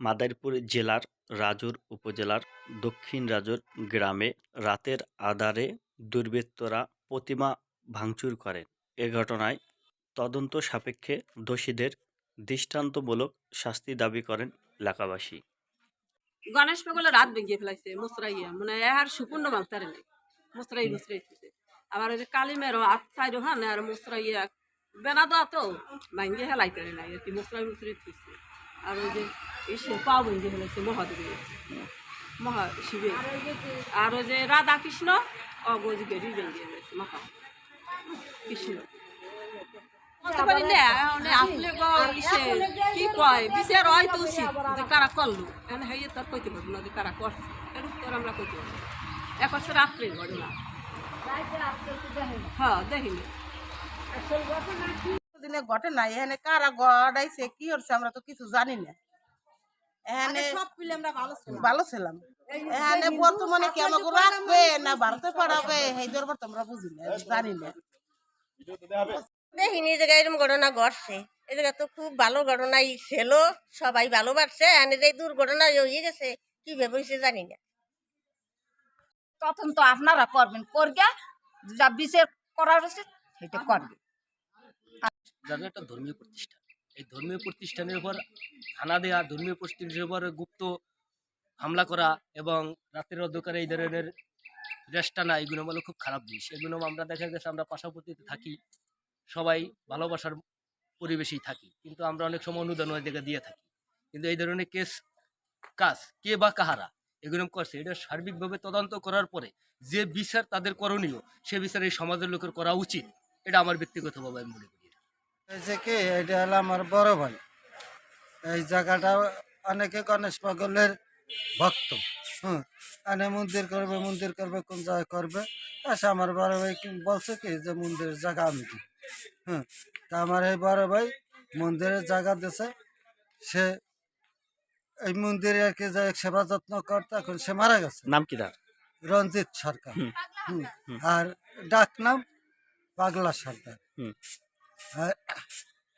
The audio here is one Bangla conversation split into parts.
মাদারীপুর জেলার রাজুর উপজেলার দক্ষিণ রাজুর গ্রামে রাতের আধারে দুর্বৃত্তরা প্রতিমা ভাঙচুর করে। এ ঘটনায় তদন্ত সাপেক্ষে দোষীদের দৃষ্টান্তমূলক শাস্তি দাবি করেন এলাকাবাসী। গণেশ পাগলে রাত ভেঙে ফেলাইছে মুসরাইয়া মানে আর সুপূর্ণ মাংসারে নেই মুসরাই মুসরাই আবার ওই যে কালী মেরো আট সাইড হান আর মুসরাইয়া বেনা তো ভাঙ্গে হেলাইতে নাই আর কি মুসরাই মুসরাই থুছে আর ওই যে এসে পা ভেঙে ফেলাইছে মহাদেবের মহা শিবে আর ওই যে রাধা কৃষ্ণ অগজ গেরি ভেঙে ফেলাইছে মহা কৃষ্ণ। মানে ইসে হয় যে যে ঘটনা। হ্যাঁ দেখিনি। দিনে ঘটে না এখানে কারা গড়াইছে কি হচ্ছে আমরা তো কিছু জানি না। এখানে ভালো ছিলাম। এখানে বর্তমানে কি আমাকে রাখবে না ভারতে পাঠাবে? সেই দরবার তোমরা বুঝি না জানি না। দেখিনি জায়গায় এরকম ঘটনা ঘটছে। এই জায়গা তো খুব ভালো ঘটনাই ছিল সবাই ভালোবাসছে। এনে যে দুর্ঘটনা হয়ে গেছে কি ভেবেছে জানি না। তখন তো আপনারা করবেন করবে যা বিচার করার আছে সেটা করবে। যেন একটা ধর্মীয় প্রতিষ্ঠান। এই ধর্মীয় প্রতিষ্ঠানের উপর হানা দেওয়া ধর্মীয় প্রতিষ্ঠানের উপর গুপ্ত হামলা করা এবং রাতের অন্ধকারে এই ধরনের রেস্ট টানা এগুলো হলো খুব খারাপ জিনিস। এগুলো আমরা দেখা গেছে আমরা পাশাপাশিতে থাকি। সবাই ভালোবাসার পরিবেশেই থাকি। কিন্তু আমরা অনেক সময় অনুদান ওই জায়গায় দিয়ে থাকি। কিন্তু এই ধরনের কেস, কাজ কে বা কাহারা এগুলো করছে, এটা সার্বিকভাবে তদন্ত করার পরে যে বিচার তাদের করণীয়, সে বিচার এই সমাজের লোকের করা উচিত। এটা আমার ব্যক্তিগতভাবে আমি মনে করি। হয়েছে কি এটা হলো আমার বড় ভাই। এই জায়গাটা অনেকে গণেশ পাগলের ভক্ত। হুম এনে মন্দির করবে মন্দির করবে কোন জায়গায় করবে। আচ্ছা আমার বড় ভাই কি বলছে কি যে মন্দিরের জায়গা আমি দিই। হুম তা আমার এই বড় ভাই মন্দিরের জায়গা দিছে। সে এই মন্দিরে আর কি যে সেবা যত্ন করতে এখন সে মারা গেছে। নাম কি তার? রঞ্জিত সরকার। আর ডাক নাম পাগলা সরকার।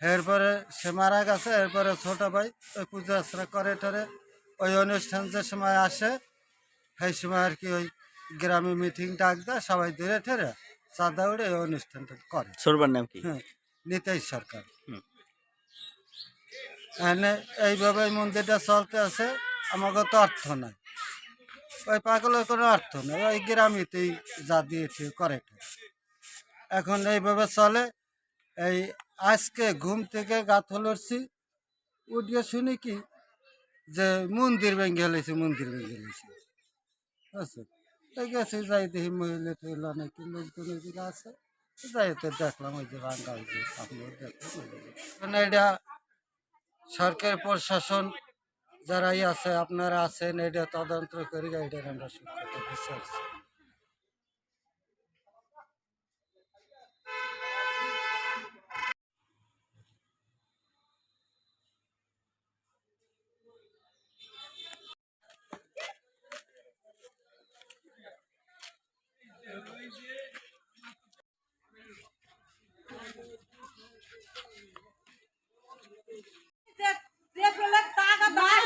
এরপরে সে মারা গেছে এরপরে ছোট ভাই ওই পূজা আশ্রা করে টরে ওই অনুষ্ঠান যে সময় আসে সেই সময় আর কি ওই গ্রামে মিটিং ডাক দেয় সবাই ধরে ঠেরে চাঁদা উড়ে এই অনুষ্ঠানটা করে। সরবার নাম কি? হ্যাঁ নিতাই সরকার। এনে এইভাবে এই মন্দিরটা চলতে আছে আমাকে তো অর্থ নাই। ওই পাগলের কোনো অর্থ নেই ওই গ্রামেতেই যা দিয়ে ঠিক করে। এখন এইভাবে চলে এই আজকে ঘুম থেকে গাত হলছি উঠিয়ে শুনি কি যে মন্দির ভেঙে হেলেছে মন্দির ভেঙে বুঝছে? তাই গেছে, যাই দেখি মহিলা টহিলা নাকি লোকজন এদিকে আছে। যাই তো দেখলাম ওই যে ভাঙ্গা ওই যে আপনার দেখলাম এটা সরকার প্রশাসন যারাই আছে, আপনারা আছেন এটা তদন্ত করি এটা আমরা সুখে বিশ্বাস बाहर